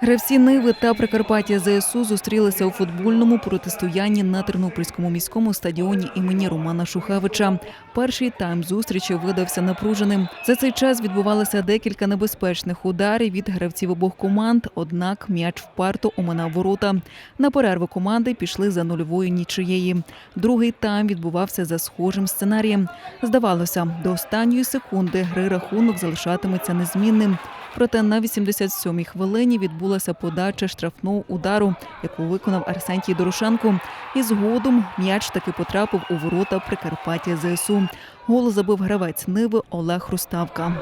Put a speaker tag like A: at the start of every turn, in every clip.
A: Гравці Ниви та Прикарпаття ЗСУ зустрілися у футбольному протистоянні на Тернопільському міському стадіоні імені Романа Шухевича. Перший тайм зустрічі видався напруженим. За цей час відбувалося декілька небезпечних ударів від гравців обох команд. Однак м'яч вперто оминав ворота. На перерву команди пішли за нульовою нічиєї. Другий тайм відбувався за схожим сценарієм. Здавалося, до останньої секунди гри рахунок залишатиметься незмінним. Проте на 87-й хвилині відбулася подача штрафного удару, яку виконав Арсентій Дорошенко. І згодом м'яч таки потрапив у ворота Прикарпаття ЗСУ. Гол забив гравець Ниви Олег Руставка.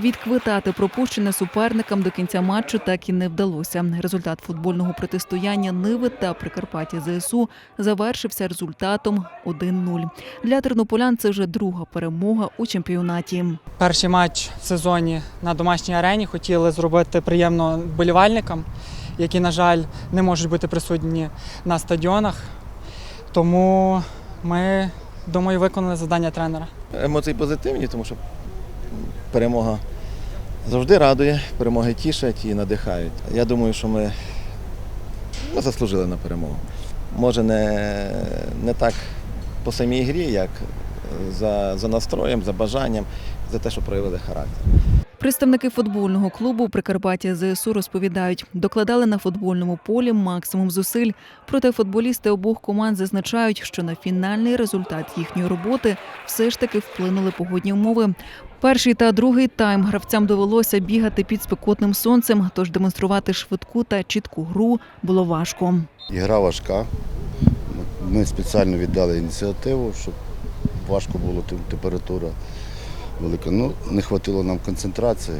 A: Відквитати пропущене суперникам до кінця матчу так і не вдалося. Результат футбольного протистояння Ниви та Прикарпаття ЗСУ завершився результатом 1-0. Для тернополян це вже друга перемога у чемпіонаті.
B: Перший матч в сезоні на домашній арені хотіли зробити приємно болівальникам, які, на жаль, не можуть бути присутні на стадіонах. Тому ми, думаю, виконали завдання тренера.
C: Емоції позитивні, тому що перемога завжди радує, перемоги тішать і надихають. Я думаю, що ми, ми заслужили на перемогу. Може, не, не так по самій грі, як за, за настроєм, за бажанням, за те, що проявили характер.
A: Представники футбольного клубу Прикарпаття ЗСУ розповідають, докладали на футбольному полі максимум зусиль. Проте футболісти обох команд зазначають, що на фінальний результат їхньої роботи все ж таки вплинули погодні умови. Перший та другий тайм гравцям довелося бігати під спекотним сонцем, тож демонструвати швидку та чітку гру було важко.
D: Ігра важка. Ми спеціально віддали ініціативу, щоб важко було тем- температура велика. Ну, не вистачило нам концентрації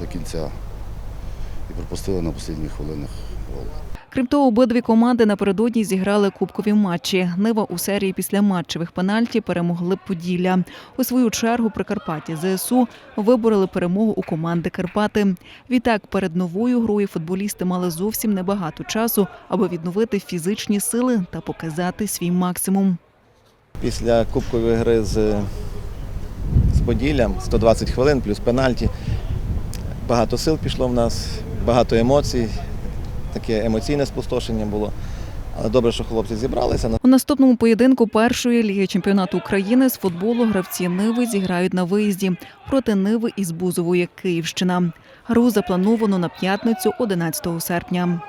D: до кінця і пропустили на останніх хвилинах гол.
A: Крім того, обидві команди напередодні зіграли кубкові матчі. Нива у серії після матчевих пенальті перемогли Поділля. У свою чергу Прикарпаття ЗСУ вибороли перемогу у команди Карпати. Відтак, перед новою грою футболісти мали зовсім небагато часу, аби відновити фізичні сили та показати свій максимум.
C: Після кубкової гри з, з Поділлям 120 хвилин плюс пенальті. Багато сил пішло в нас, багато емоцій, таке емоційне спустошення було. Але добре, що хлопці зібралися.
A: У наступному поєдинку першої ліги чемпіонату України з футболу гравці Ниви зіграють на виїзді проти Ниви із Бузової Київщина. Гру заплановано на п'ятницю 11 серпня.